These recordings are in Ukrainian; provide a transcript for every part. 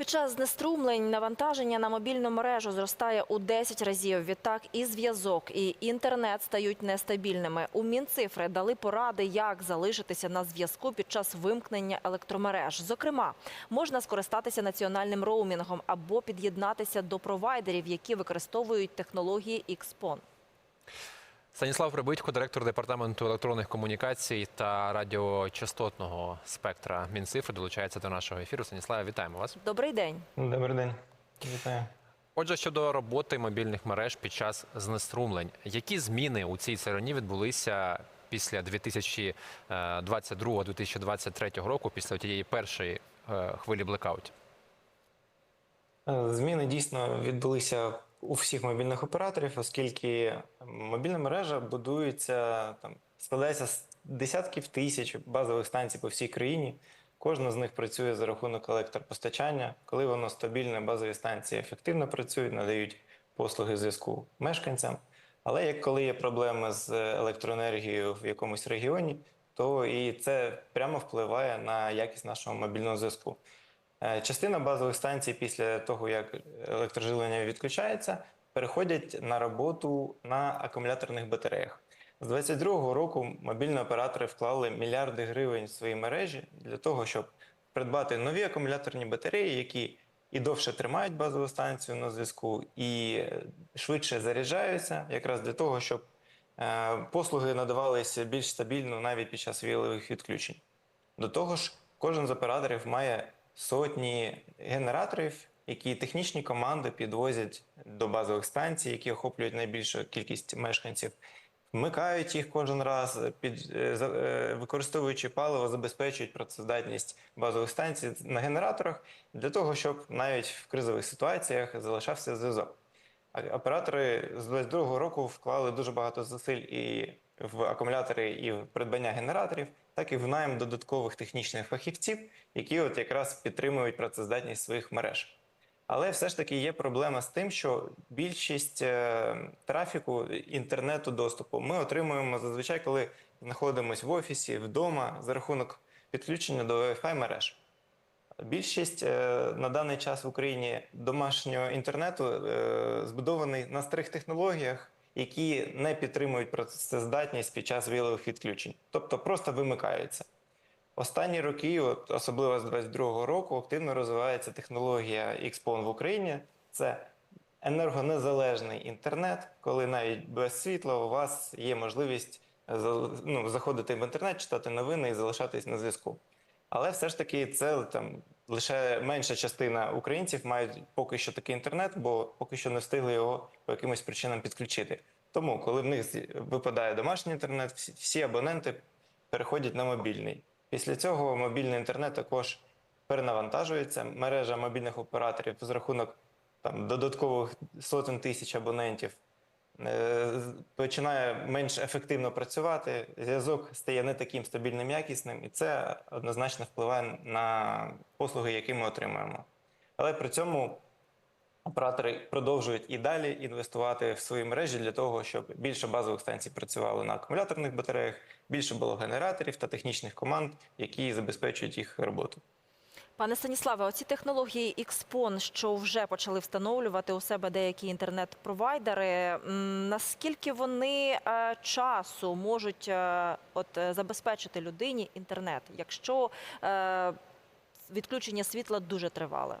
Під час знеструмлень навантаження на мобільну мережу зростає у 10 разів. Відтак і зв'язок, і інтернет стають нестабільними. У Мінцифри дали поради, як залишитися на зв'язку під час вимкнення електромереж. Зокрема, можна скористатися національним роумінгом або під'єднатися до провайдерів, які використовують технології XPON. Станіслав Прибитько, директор департаменту електронних комунікацій та радіочастотного спектра Мінцифри, долучається до нашого ефіру. Станіславе, вітаємо вас. Добрий день. Добрий день. Вітаю. Отже, щодо роботи мобільних мереж під час знеструмлень, які зміни у цій царині відбулися після 2022-2023 року, після тієї першої е, хвилі блекаутів? Зміни дійсно відбулися у всіх мобільних операторів, оскільки мобільна мережа будується там складається з десятків тисяч базових станцій по всій країні. Кожна з них працює за рахунок електропостачання. Коли воно стабільне, базові станції ефективно працюють, надають послуги зв'язку мешканцям. Але як коли є проблеми з електроенергією в якомусь регіоні, то і це прямо впливає на якість нашого мобільного зв'язку. Е, Частина базових станцій після того, як електроживлення відключається, переходять на роботу на акумуляторних батареях. З 2022 року мобільні оператори вклали мільярди гривень в свої мережі для того, щоб придбати нові акумуляторні батареї, які і довше тримають базову станцію на зв'язку, і швидше заряджаються, якраз для того, щоб е, послуги надавалися більш стабільно навіть під час віялових відключень. До того ж, кожен з операторів має сотні генераторів, які технічні команди підвозять до базових станцій, які охоплюють найбільшу кількість мешканців. Вмикають їх кожен раз, під, е, е, використовуючи паливо, забезпечують працездатність базових станцій на генераторах для того, щоб навіть в кризових ситуаціях залишався зв'язок. Оператори з 22 року вклали дуже багато зусиль і в акумулятори, і в придбання генераторів, так і в найм додаткових технічних фахівців, які от якраз підтримують працездатність своїх мереж. Але все ж таки є проблема з тим, що більшість е, трафіку інтернету доступу ми отримуємо зазвичай, коли знаходимося в офісі, вдома за рахунок підключення до Wi-Fi мереж. Більшість е, на даний час в Україні домашнього інтернету е, збудований на старих технологіях, які не підтримують працездатність під час вілових відключень, тобто просто вимикаються. Останні роки, от особливо з 22-го року, активно розвивається технологія XPON в Україні. Це енергонезалежний інтернет, коли навіть без світла у вас є можливість е, ну, заходити в інтернет, читати новини і залишатись на зв'язку. Але все ж таки, це там лише менша частина українців мають поки що такий інтернет, бо поки що не встигли його по якимось причинам підключити. Тому, коли в них випадає домашній інтернет, всі, абоненти переходять на мобільний. Після цього мобільний інтернет також перенавантажується. Мережа мобільних операторів з рахунок там додаткових сотень тисяч абонентів починає менш ефективно працювати. Зв'язок стає не таким стабільним, якісним, і це однозначно впливає на послуги, які ми отримуємо. Але при цьому оператори продовжують і далі інвестувати в свої мережі для того, щоб більше базових станцій працювало на акумуляторних батареях, більше було генераторів та технічних команд, які забезпечують їх роботу. Пане Станіславе, оці технології XPON, що вже почали встановлювати у себе деякі інтернет-провайдери, наскільки вони е, часу можуть е, от, е, забезпечити людині інтернет, якщо відключення світла дуже тривале?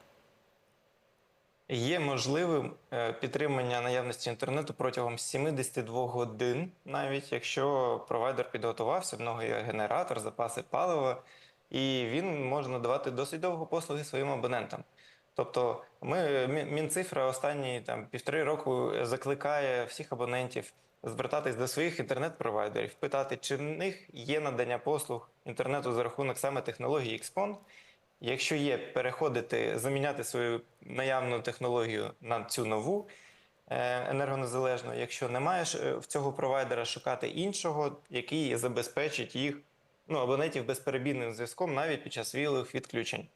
Є можливим підтримання наявності інтернету протягом 72 годин, навіть якщо провайдер підготувався, в нього є генератор, запаси палива, і він може надавати досить довго послуги своїм абонентам. Тобто, ми Мінцифра останні там півтори року закликає всіх абонентів звертатись до своїх інтернет-провайдерів, питати, чи в них є надання послуг інтернету за рахунок саме технології XPON, Якщо є, переходити, заміняти свою наявну технологію на цю нову е, енергонезалежну. Якщо немає е, в цього провайдера, шукати іншого, який забезпечить їх ну, абонентів безперебійним зв'язком навіть під час віялових відключень.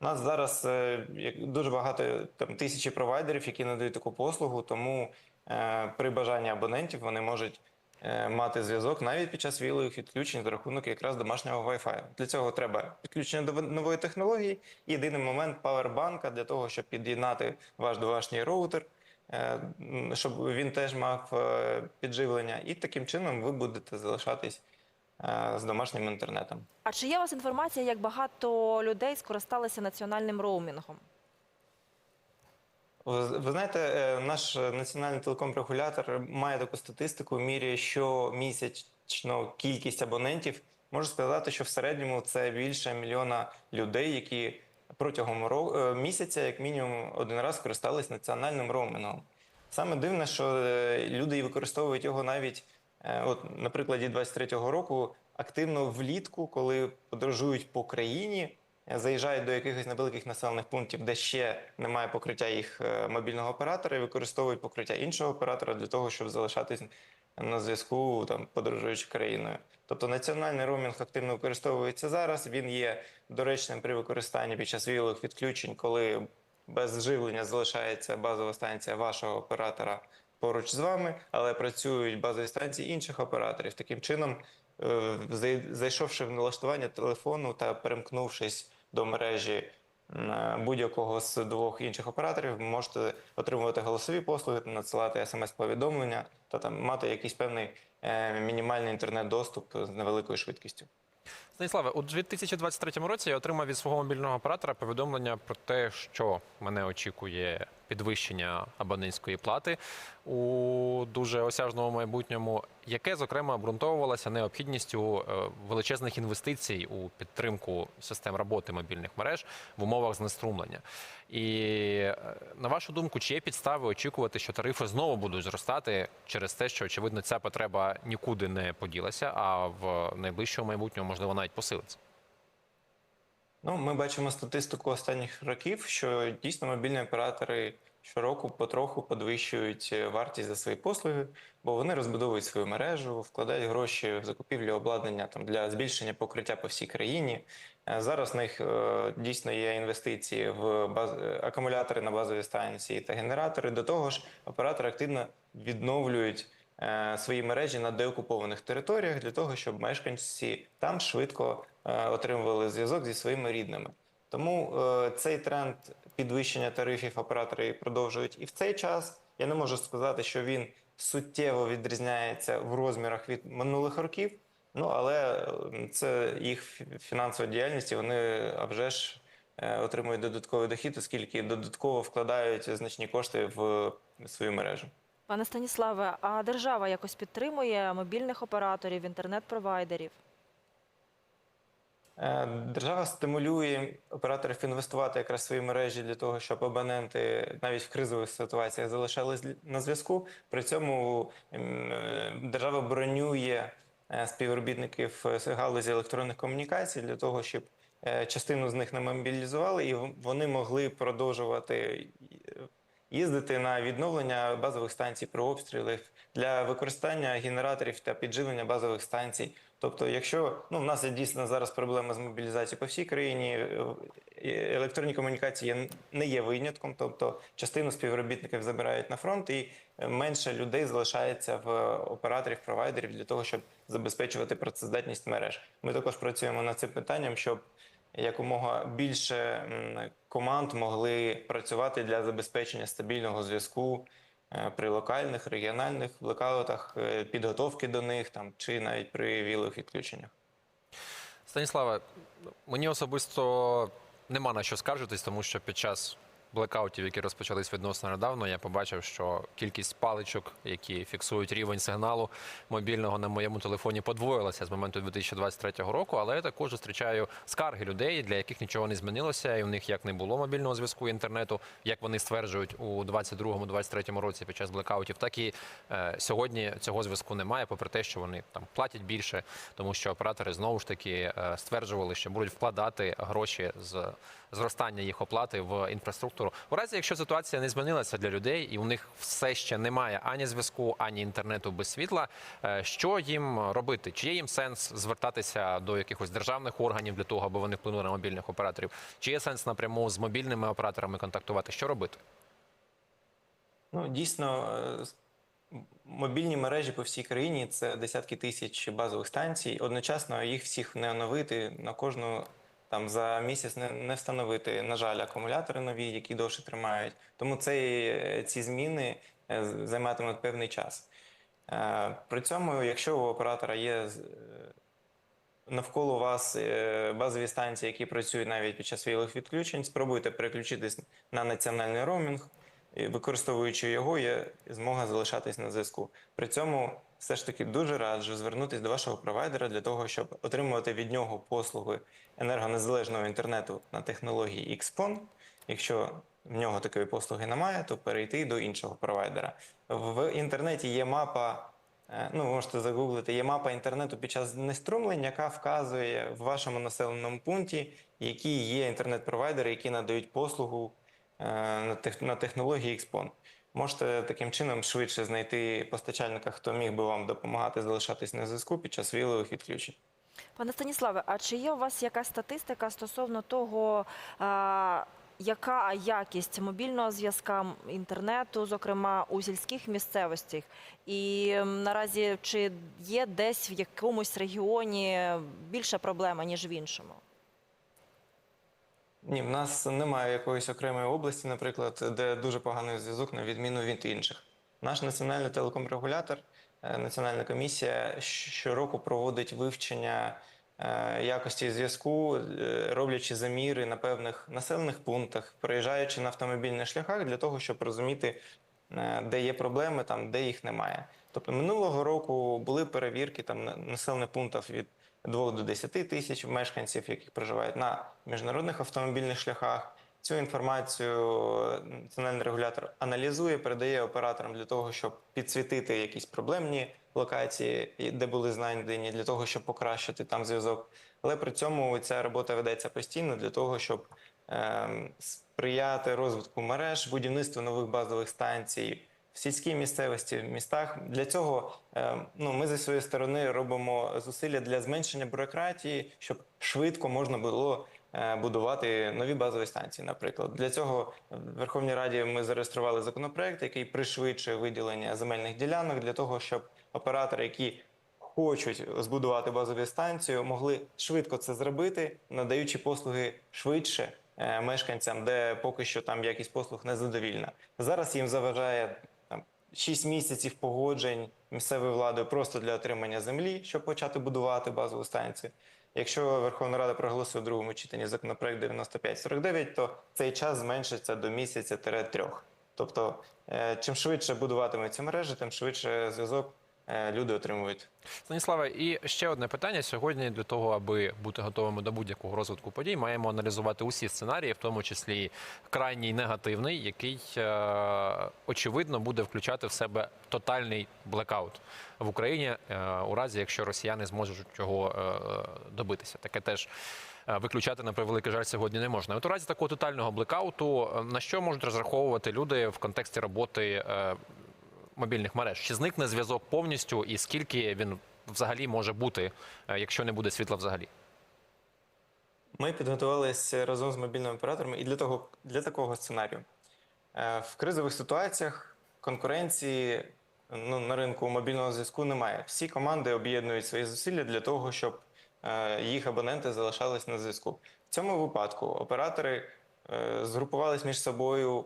У нас зараз е, дуже багато там тисячі провайдерів, які надають таку послугу, тому е, при бажанні абонентів вони можуть е, мати зв'язок навіть під час вілових відключень за рахунок якраз домашнього Wi-Fi. Для цього треба підключення до нової технології єдиний момент павербанка для того, щоб під'єднати ваш домашній роутер, е, щоб він теж мав е, підживлення. І таким чином ви будете залишатись з домашнім інтернетом. А чи є у вас інформація, як багато людей скористалися національним роумінгом? Ви знаєте, е, наш національний телеком-регулятор має таку статистику, міряє щомісячно кількість абонентів. Можу сказати, що в середньому це більше мільйона людей, які протягом е, місяця, як мінімум, один раз користались національним роумінгом. Саме дивне, що е, люди використовують його навіть, е, от, на прикладі 23-го року, активно влітку, коли подорожують по країні, е, заїжджають до якихось невеликих населених пунктів, де ще немає покриття їх е, мобільного оператора, і використовують покриття іншого оператора для того, щоб залишатись на зв'язку, там подорожуючи країною. Тобто національний роумінг активно використовується зараз. Він є доречним при використанні під час віялових відключень, коли без живлення залишається базова станція вашого оператора поруч з вами, але працюють базові станції інших операторів. Таким чином, е, зайшовши в налаштування телефону та перемкнувшись до мережі будь-якого з двох інших операторів, можете отримувати голосові послуги, надсилати смс-повідомлення та там мати якийсь певний е, мінімальний інтернет-доступ з невеликою швидкістю. Станіславе, у 2023 році я отримав від свого мобільного оператора повідомлення про те, що мене очікує підвищення абонентської плати у дуже осяжному майбутньому, яке зокрема обґрунтовувалося необхідністю е, величезних інвестицій у підтримку систем роботи мобільних мереж в умовах знеструмлення. І е, на вашу думку, чи є підстави очікувати, що тарифи знову будуть зростати через те, що очевидно ця потреба нікуди не поділася, а в найближчому майбутньому можливо навіть посилиться? Ну, ми бачимо статистику останніх років, що дійсно мобільні оператори щороку потроху підвищують е, вартість за свої послуги, бо вони розбудовують свою мережу, вкладають гроші в закупівлю обладнання там для збільшення покриття по всій країні. Е, Зараз в них е, дійсно є інвестиції в баз... акумулятори на базові станції та генератори. До того ж, оператори активно відновлюють свої мережі на деокупованих територіях для того, щоб мешканці там швидко е, отримували зв'язок зі своїми рідними. Тому е, цей тренд підвищення тарифів оператори продовжують і в цей час. Я не можу сказати, що він суттєво відрізняється в розмірах від минулих років. Ну але е, це їх фінансова діяльність, вони а вже ж е, отримують додатковий дохід, оскільки додатково вкладають значні кошти в свою мережу. Пане Станіславе, а держава якось підтримує мобільних операторів, інтернет-провайдерів? Е, Держава стимулює операторів інвестувати якраз в свої мережі для того, щоб абоненти навіть в кризових ситуаціях залишались на зв'язку. При цьому е, держава бронює е, співробітників галузі електронних комунікацій для того, щоб частину з них не мобілізували, і вони могли продовжувати їздити на відновлення базових станцій при обстрілах для використання генераторів та підживлення базових станцій. Тобто, якщо ну в нас є дійсно зараз проблема з мобілізацією по всій країні, е, електронні комунікації не є винятком, тобто частину співробітників забирають на фронт, і менше людей залишається в операторів провайдерів для того, щоб забезпечувати працездатність мереж. Ми також працюємо над цим питанням, щоб якомога більше команд могли працювати для забезпечення стабільного зв'язку е, при локальних, регіональних блекаутах, е, підготовки до них там чи навіть при вілих відключеннях. Станіславе, мені особисто нема на що скаржитись, тому що під час блекаутів, які розпочались відносно недавно, я побачив, що кількість паличок, які фіксують рівень сигналу мобільного на моєму телефоні, подвоїлася з моменту 2023 року. Але я також зустрічаю скарги людей, для яких нічого не змінилося, і в них як не було мобільного зв'язку інтернету, як вони стверджують у 2022-2023 році під час блекаутів, так і е, сьогодні цього зв'язку немає, попри те, що вони там платять більше, тому що оператори знову ж таки е, стверджували, що будуть вкладати гроші з зростання їх оплати в інфраструктуру. У разі, якщо ситуація не змінилася для людей, і у них все ще немає ані зв'язку, ані інтернету без світла. е, Що їм робити? Чи є їм сенс звертатися до якихось державних органів для того, аби вони вплинули на мобільних операторів? Чи є сенс напряму з мобільними операторами контактувати? Що робити? Ну, дійсно, е, Мобільні мережі по всій країні це десятки тисяч базових станцій. Одночасно їх всіх не оновити на кожну там за місяць не, не встановити. На жаль, акумулятори нові, які довше тримають. Тому цей, ці зміни е, займатимуть певний час. Е, При цьому, якщо у оператора є е, навколо вас е, базові станції, які працюють навіть під час вілих відключень, спробуйте переключитись на національний роумінг. І використовуючи його, є змога залишатись на зв'язку. При цьому все ж таки дуже раджу звернутися до вашого провайдера для того, щоб отримувати від нього послуги енергонезалежного інтернету на технології XPON. Якщо в нього такої послуги немає, то перейти до іншого провайдера. В інтернеті є мапа. е, Ну, ви можете загуглити, є мапа інтернету під час знеструмлень, яка вказує в вашому населеному пункті, які є інтернет-провайдери, які надають послугу на, тех, технології XPON. Можете таким чином швидше знайти постачальника, хто міг би вам допомагати залишатись на зв'язку під час віялових відключень. Пане Станіславе, а чи є у вас якась статистика стосовно того, а, яка якість мобільного зв'язка інтернету, зокрема у сільських місцевостях? І наразі чи є десь в якомусь регіоні більша проблема, ніж в іншому? Ні, в нас немає якоїсь окремої області, наприклад, де дуже поганий зв'язок на відміну від інших. Наш національний телекомрегулятор, е, національна комісія щороку проводить вивчення е, якості зв'язку, е, роблячи заміри на певних населених пунктах, проїжджаючи на автомобільних шляхах для того, щоб розуміти, де є проблеми, там де їх немає. Тобто минулого року були перевірки там на- населених пунктів від 2 до 10 тисяч мешканців, які проживають на міжнародних автомобільних шляхах. Цю інформацію національний регулятор аналізує, передає операторам для того, щоб підсвітити якісь проблемні локації, де були знайдені, для того, щоб покращити там зв'язок. Але при цьому ця робота ведеться постійно для того, щоб ем, сприяти розвитку мереж, будівництву нових базових станцій в сільській місцевості, в містах. Для цього ем, ну, ми зі своєї сторони робимо зусилля для зменшення бюрократії, щоб швидко можна було е, будувати нові базові станції. Наприклад, для цього в Верховній Раді ми зареєстрували законопроект, який пришвидшує виділення земельних ділянок для того, щоб оператори, які хочуть збудувати базові станції, могли швидко це зробити, надаючи послуги швидше е, мешканцям, де поки що там якість послуг незадовільна. Зараз їм заважає 6 місяців погоджень місцевою владою просто для отримання землі, щоб почати будувати базову станцію. Якщо Верховна Рада проголосує у другому читанні законопроект 9549, то цей час зменшиться до місяця-трьох. Тобто, е, чим швидше будуватимуть ці мережі, тим швидше зв'язок люди отримують. Станіславе, і ще одне питання. Сьогодні для того, аби бути готовими до будь-якого розвитку подій, маємо аналізувати усі сценарії, в тому числі крайній негативний, який е, очевидно буде включати в себе тотальний блекаут в Україні е, у разі, якщо росіяни зможуть його е, добитися. Таке теж. е, Виключати на превеликий жаль сьогодні не можна. От у разі такого тотального блекауту е, на що можуть розраховувати люди в контексті роботи е, мобільних мереж? Чи зникне зв'язок повністю, і скільки він взагалі може бути, е, якщо не буде світла взагалі? Ми підготувалися разом з мобільними операторами і для того для такого сценарію. Е, В кризових ситуаціях конкуренції ну, на ринку мобільного зв'язку немає. Всі команди об'єднують свої зусилля для того, щоб е, їх абоненти залишались на зв'язку. В цьому випадку оператори згрупувались між собою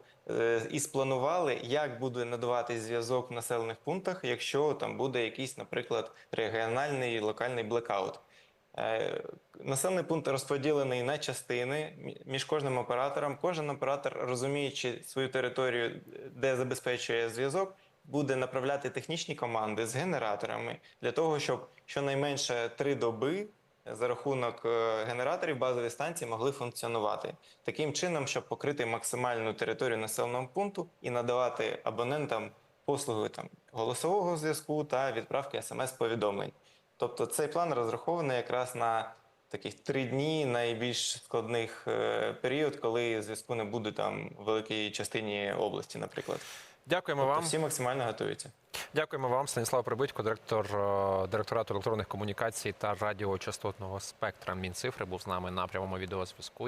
і спланували, як буде надаватись зв'язок в населених пунктах, якщо там буде якийсь, наприклад, регіональний локальний блекаут. Е, Населений пункт розподілений на частини між кожним оператором. Кожен оператор, розуміючи свою територію, де забезпечує зв'язок, буде направляти технічні команди з генераторами для того, щоб щонайменше три доби за рахунок е, генераторів базові станції могли функціонувати таким чином, щоб покрити максимальну територію населеного пункту і надавати абонентам послуги там голосового зв'язку та відправки смс-повідомлень. Тобто цей план розрахований якраз на таких три дні найбільш складних е, період, коли зв'язку не буде там в великій частині області, наприклад. Дякуємо Тобто вам. всі максимально готуються. Дякуємо вам, Станіслав Прибитько, директор е, директорату електронних комунікацій та радіочастотного спектра Мінцифри, був з нами на прямому відеозв'язку.